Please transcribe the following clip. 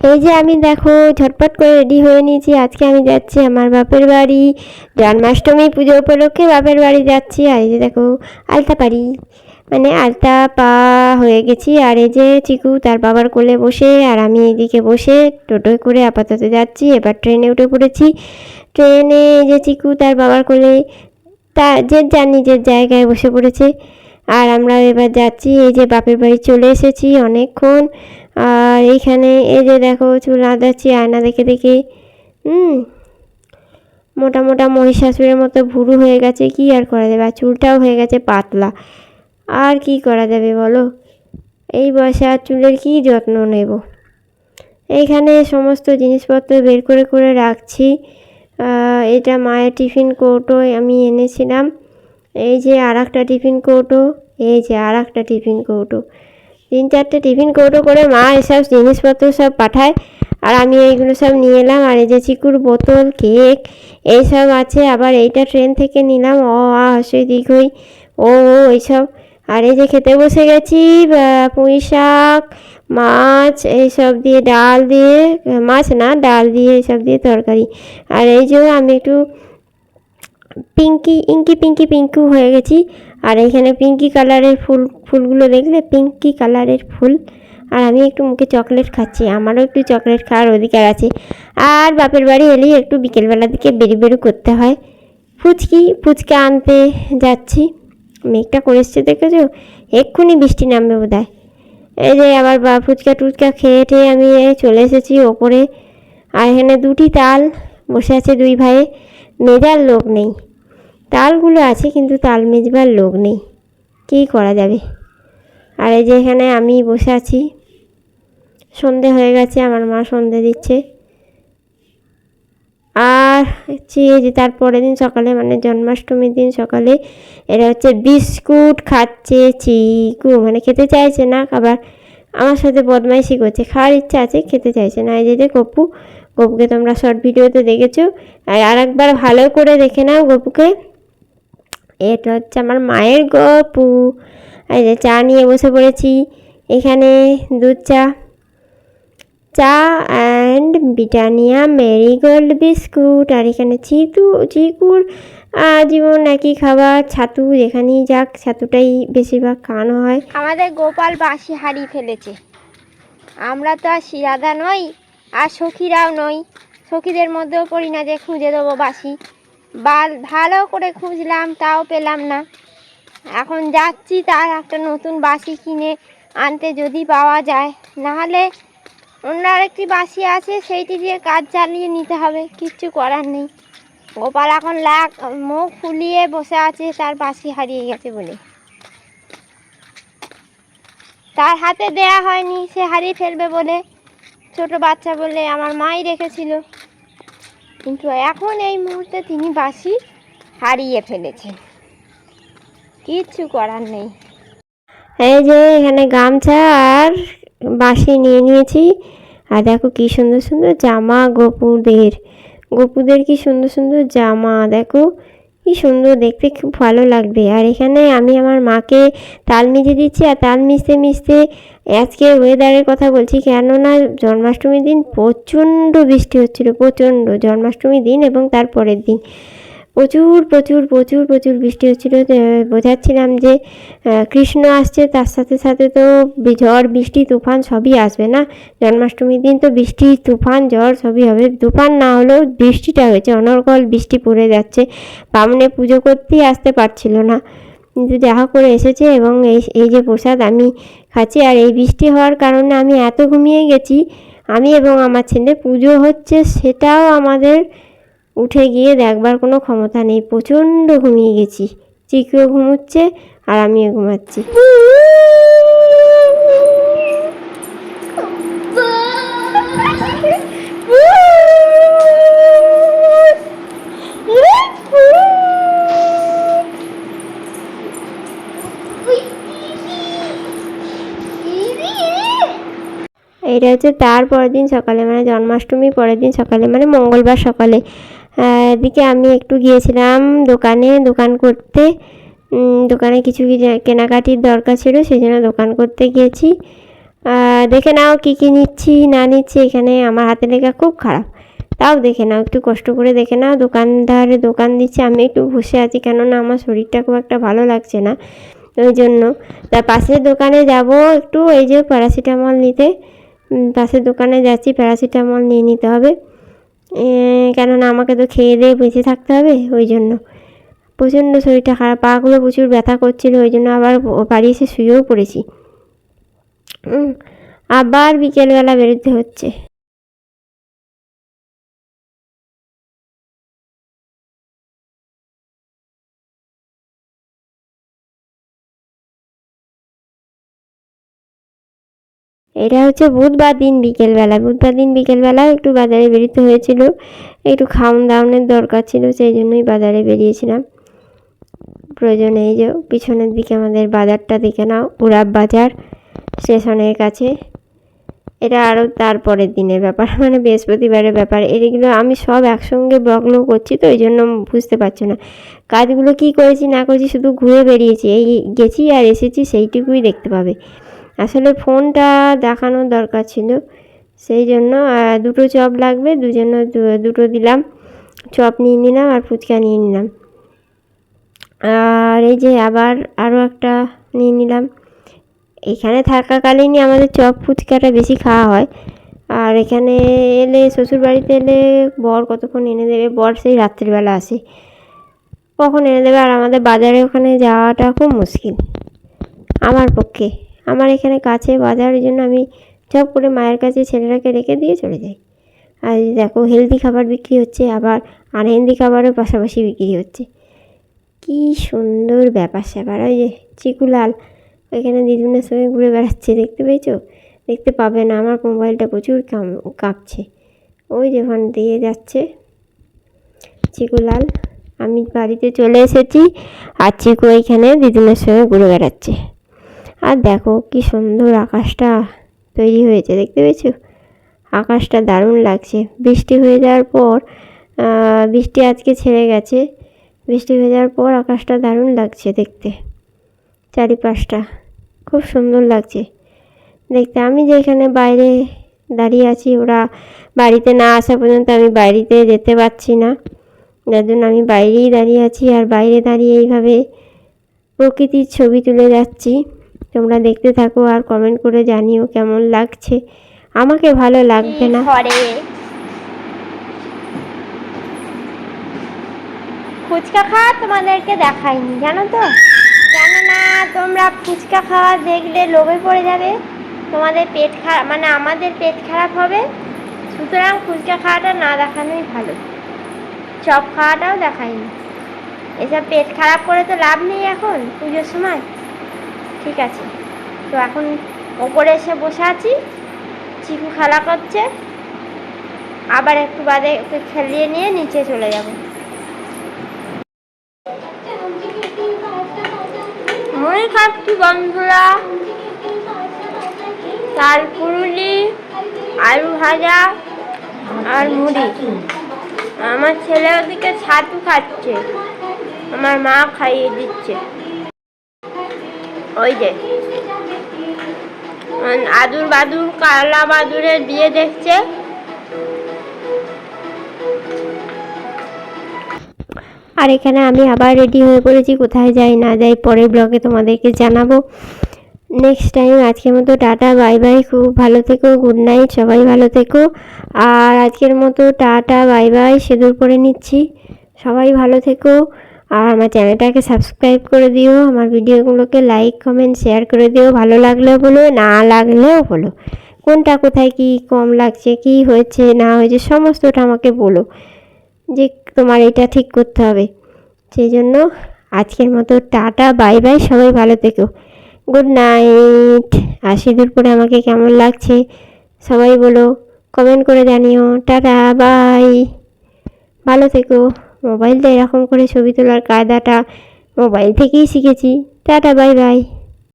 এই যে আমি দেখো, ঝটপট করে রেডি হয়ে নিয়েছি। আজকে আমি যাচ্ছি আমার বাপের বাড়ি। জন্মাষ্টমী পুজো উপলক্ষে বাপের বাড়ি যাচ্ছি। আর এই যে দেখো, আলতা পারি মানে আলতা পা হয়ে গেছি। আর এই যে চিকু তার বাবার কোলে বসে, আর আমি এইদিকে বসে টোটোয় করে আপাতত যাচ্ছি। এবার ট্রেনে উঠে পড়েছি। ট্রেনে যে চিকু তার বাবার কোলে, তা যে যার নিজের জায়গায় বসে পড়েছে। আর আমরা এবার যাচ্ছি। এই যে বাপের বাড়ি চলে এসেছি অনেকক্ষণ। আর এইখানে এই যে দেখো চুল আঁধাচ্ছি আয়না দেখে দেখে। হুম, মোটা মোটা মহিষাসুরের মতো ভুরু হয়ে গেছে, কি আর করা যাবে? আর চুলটাও হয়ে গেছে পাতলা। আর কি করা যাবে বলো? এই বয়সে আর চুলের কি যত্ন নেব? এইখানে সমস্ত জিনিসপত্র বের করে করে রাখছি। এটা মায়ের টিফিন কৌটোয় আমি এনেছিলাম। এই যে আর একটা টিফিন কৌটো, এই যে আর একটা টিফিন কৌটো। তিন চারটে টিফিন কৌটো করে মা এসব জিনিসপত্র সব পাঠায়। আর আমি এইগুলো সব নিয়ে এলাম। আর এই যে চিকুর বোতল, কেক, এইসব আছে। আবার এইটা ট্রেন থেকে নিলাম। অ আ, হসই দীর্ঘই ও এইসব। আর এই যে খেতে বসে গেছি পুঁই শাক, মাছ, এইসব দিয়ে ডাল দিয়ে, মাছ না, ডাল দিয়ে এইসব দিয়ে তরকারি। আর এই যে আমি একটু পিঙ্কি, ইঙ্কি, পিঙ্কি, পিঙ্কু হয়ে গেছি। আর এখানে পিঙ্কি কালারের ফুল, ফুলগুলো দেখলে পিঙ্কি কালারের ফুল। আর আমি একটু মুখে চকলেট খাচ্ছি, আমারও একটু চকলেট খাওয়ার অধিকার আছে। আর বাপের বাড়ি এলেই একটু বিকেলবেলার দিকে বেরি বেরু করতে হয়। ফুচকি, ফুচকা আনতে যাচ্ছি। মেঘটা করে এসছে, দেখেছ? এক্ষুনি বৃষ্টি নামবে বোধ হয় এই যে আবার বা, ফুচকা টুচকা খেয়ে টেয়ে আমি চলে এসেছি ওপরে। আর এখানে দুটি তাল বসে আছে দুই ভাইয়ে। মেজার লোক নেই। তালগুলো আছে কিন্তু তাল মেজবার লোক নেই। কী করা যাবে? আর এই যে এখানে আমি বসে আছি। সন্ধে হয়ে গেছে, আমার মা সন্ধে দিচ্ছে। আর এই যে তারপরের দিন সকালে মানে জন্মাষ্টমীর দিন সকালে, এরা হচ্ছে বিস্কুট খাচ্ছে চিকু মানে খেতে চাইছে না আবার আমার সাথে বদমাইশি করছে, খাওয়ার ইচ্ছা আছে, খেতে চাইছে না। এই যে যে গপু, গপুকে তোমরা শর্ট ভিডিওতে দেখেছ। আর আরেকবার ভালো করে দেখে নাও গপুকে। এটা হচ্ছে আমার মায়ের গপু। এই যে চা নিয়ে বসে পড়েছি। এখানে দুধ চা। চা অ্যান্ড ব্রিটানিয়া, মেরিগোল্ড বিস্কুট, আর এখানে চিতু, চিকুর জীবন একই খাবার, ছাতু যেখানেই যাক, ছাতুটাই বেশিরভাগ খাওয়ানো হয়। আমাদের গোপাল বাঁশি হারিয়ে ফেলেছে। আমরা তো আর শিরাদা নই, আর সখীরাও নই। সখীদের মধ্যেও পড়ি না যে খুঁজে দেবো বাঁশি। বাল ভালো করে খুঁজলাম, তাও পেলাম না। এখন যাচ্ছি, তার একটা নতুন বাসি কিনে আনতে যদি পাওয়া যায়। নাহলে অন্য আরেকটি বাসি আছে, সেইটি দিয়ে কাজ চালিয়ে নিতে হবে, কিচ্ছু করার নেই। গোপাল এখন লাগ মুখ ফুলিয়ে বসে আছে, তার বাসি হারিয়ে গেছে বলে। তার হাতে দেয়া হয়নি, সে হারিয়ে ফেলবে বলে। ছোট বাচ্চা বলে আমার মাই রেখেছিল। কিন্তু এখন এই মুহূর্তে তিনি বাসি হারিয়ে ফেলেছেন। কিচ্ছু করার নেই। এই যে এখানে গামছা আর বাসি নিয়ে নিয়েছি। আর দেখো কি সুন্দর সুন্দর জামা গোপুদের। গোপুদের কি সুন্দর সুন্দর জামা, দেখো। কি সুন্দর, দেখতে খুব ভালো লাগবে। আর এখানে আমি আমার মাকে তাল মিজে দিচ্ছি, আর তাল মিশতে মিশতে আজকে ওয়েদারের কথা বলছি, কেননা জন্মাষ্টমীর দিন প্রচণ্ড বৃষ্টি হচ্ছিল, প্রচণ্ড জন্মাষ্টমীর দিন এবং তারপরের দিন। প্রচুর প্রচুর প্রচুর প্রচুর বৃষ্টি হচ্ছিল। বোঝাচ্ছিলাম যে কৃষ্ণ আসছে, তার সাথে সাথে তো ঝড়, বৃষ্টি, তুফান সবই আসবে না? জন্মাষ্টমীর দিন তো বৃষ্টি, তুফান, ঝড় সবই হবে। তুফান না হলেও বৃষ্টিটা হয়েছে, অনর্গল বৃষ্টি পড়ে যাচ্ছে। বামনে পুজো করতেই আসতে পারছিল না। কিন্তু যাহা করে এসেছে এবং এই এই যে প্রসাদ আমি খাচ্ছি, আর এই বৃষ্টি হওয়ার কারণে আমি এত ঘুমিয়ে গেছি। আমি এবং আমার ছেলে পুজো হচ্ছে, সেটাও আমাদের উঠে গিয়ে দেখবার কোনো ক্ষমতা নেই। প্রচণ্ড ঘুমিয়ে গেছি। চিকুও ঘুমোচ্ছে আর আমিও ঘুমাচ্ছি। এটা হচ্ছে তার পরের দিন সকালে মানে জন্মাষ্টমী পরের দিন সকালে মানে মঙ্গলবার সকালে। এদিকে আমি একটু গিয়েছিলাম দোকানে, দোকান করতে। দোকানে কিছু কেনাকাটির দরকার ছিল, সেই জন্য দোকান করতে গিয়েছি। দেখে নাও কী কী নিচ্ছি, না নিচ্ছি, এখানে আমার হাতে লেখা খুব খারাপ। তাও দেখে নাও, একটু কষ্ট করে দেখে নাও। দোকানদার দোকান দিচ্ছে, আমি একটু বসে আছি, কেননা আমার শরীরটা খুব একটা ভালো লাগছে না। ওই জন্য তার পাশের দোকানে যাব একটু, এই যে প্যারাসিটামল নিতে। পাশের দোকানে যাচ্ছি প্যারাসিটামল নিয়ে নিতে হবে। কেননা আমাকে তো খেয়ে দিয়ে বেঁচে থাকতে হবে, ওই জন্য। প্রচণ্ড শরীরটা খারাপ পাগুলো প্রচুর ব্যথা করছিল, ওই জন্য আবার বাড়ি এসে শুয়েও পড়েছি। আবার বিকেলবেলা বেরোতে হচ্ছে। এটা হচ্ছে বুধবার দিন বিকেলবেলা। বুধবার দিন বিকেলবেলা একটু বাজারে বেরোতে হয়েছিল। একটু খাওন দাওনের দরকার ছিল, সেই জন্যই বাজারে বেরিয়েছিলাম। প্রয়োজনে এই যে পিছনের দিকে আমাদের বাজারটা দেখে নাও উড়াব বাজার স্টেশনের কাছে। এটা আরও তারপরের দিনের ব্যাপার মানে বৃহস্পতিবারের ব্যাপার। এগুলো আমি সব একসঙ্গে ব্লগগুলো করছি তো ওই জন্য বুঝতে পারছ না। কাজগুলো কি করেছি না করেছি শুধু ঘুরে বেরিয়েছি, এই গেছি আর এসেছি সেইটুকুই দেখতে পাবে। আসলে ফোনটা দেখানোর দরকার ছিল। সেই জন্য দুটো চপ লাগবে, দুজন্য দুটো দিলাম। চপ নিয়ে নিলাম আর ফুচকা নিয়ে নিলাম। আর এই যে আবার আরও একটা নিয়ে নিলাম। এখানে থাকাকালীনই আমাদের চপ ফুচকাটা বেশি খাওয়া হয়। আর এখানে এলে শ্বশুর বাড়িতে এলে বর কতক্ষণ এনে দেবে? বর সেই রাত্রিবেলা আসে। কখন এনে দেবে? আর আমাদের বাজারে ওখানে যাওয়াটা খুব মুশকিল। আমার পক্ষে। আমার এখানে কাছে বাজার ওই জন্য আমি চপ করে মায়ের কাছে ছেলেটাকে রেখে দিয়ে চলে যাই। আর দেখো হেলদি খাবার বিক্রি হচ্ছে, আবার আনহেলদি খাবারও পাশাপাশি বিক্রি হচ্ছে। কি সুন্দর ব্যাপার স্যাপার, ওই যে চিকুলাল ওইখানে দিদুনের সঙ্গে ঘুরে বেড়াচ্ছে, দেখতে পেয়েছ? দেখতে পাবে না, আমার মোবাইলটা প্রচুর কাম, কাঁপছে। ওই যে ওখান দিয়ে যাচ্ছে চিকুলাল আমি বাড়িতে চলে এসেছি, আর চিকু ওইখানে দিদুনের সঙ্গে ঘুরে বেড়াচ্ছে। আর দেখো কি সুন্দর আকাশটা তৈরি হয়েছে, দেখতে পেয়েছ? আকাশটা দারুণ লাগছে। বৃষ্টি হয়ে যাওয়ার পর বৃষ্টি আজকে ছেড়ে গেছে। বৃষ্টি হয়ে যাওয়ার পর আকাশটা দারুণ লাগছে দেখতে। চারিপাশটা খুব সুন্দর লাগছে। দেখতে আমি যেখানে বাইরে দাঁড়িয়ে আছি, ওরা বাড়িতে না আসা পর্যন্ত আমি বাড়িতে যেতে পারছি না। যার জন্য আমি বাইরেই দাঁড়িয়ে আছি আর বাইরে দাঁড়িয়ে এইভাবে প্রকৃতির ছবি তুলে যাচ্ছি। তোমরা দেখতে থাকো আর কমেন্ট করে জানিও কেমন লাগছে। আমাকে ভালো লাগবে না। ফুচকা খাওয়া তোমাদেরকে দেখাইনি, জানো তো? কেননা তোমরা ফুচকা খাওয়া দেখলে লোভে পড়ে যাবে। তোমাদের পেট খারাপ মানে আমাদের পেট খারাপ হবে। সুতরাং ফুচকা খাওয়াটা না দেখানোই ভালো। চপ খাওয়াটাও দেখাইনি। এসব পেট খারাপ করে তো লাভ নেই এখন পুজোর সময়। ঠিক আছে। তো এখন ওপরে এসে বসে আছি। চিকু খেলা করছে। আবার একটু বাদে ওকে খেলিয়ে নিয়ে নিচে চলে যাব। মুড়ি বন্ধুরা। চাল পুরুলি আলু ভাজা আর মুড়ি। আমার ছেলে ওদিকে ছাতু খাচ্ছে। আমার মা খাইয়ে দিচ্ছে। ওই যে আদুর বাদুর, কালা বাদুরের বিয়ে দেখছে। আর এখানে আমি আবার রেডি হয়ে পড়েছি, কোথায় যাই না যাই পরের ব্লগে তোমাদেরকে জানাব। নেক্সট টাইম আজকের মতো টাটা বাই বাই খুব ভালো থেকো গুড নাইট সবাই ভালো থেকো। আর আজকের মতো টাটা বাই বাই সিঁদুর পরে নিচ্ছি। সবাই ভালো থেকো। আর আমার চ্যানেলটাকে সাবস্ক্রাইব করে দিও, আমার ভিডিওগুলোকে লাইক, কমেন্ট, শেয়ার করে দিও। ভালো লাগলেও বলো, না লাগলেও বলো। কোনটা কোথায় কি কম লাগছে, কি হয়েছে, না হয়েছে, সমস্তটা আমাকে বলো যে তোমার এটা ঠিক করতে হবে। সেই জন্য আজকের মতো টাটা, বাই বাই, সবাই ভালো থেকো। Good night. আর সিঁদুর পরে আমাকে কেমন লাগছে, সবাই বলো, কমেন্ট করে জানিও। Tata, bye. ভালো থেকো। মোবাইলটা এরকম করে ছবি তোলার কায়দাটা মোবাইল থেকেই শিখেছি। Tata bye bye.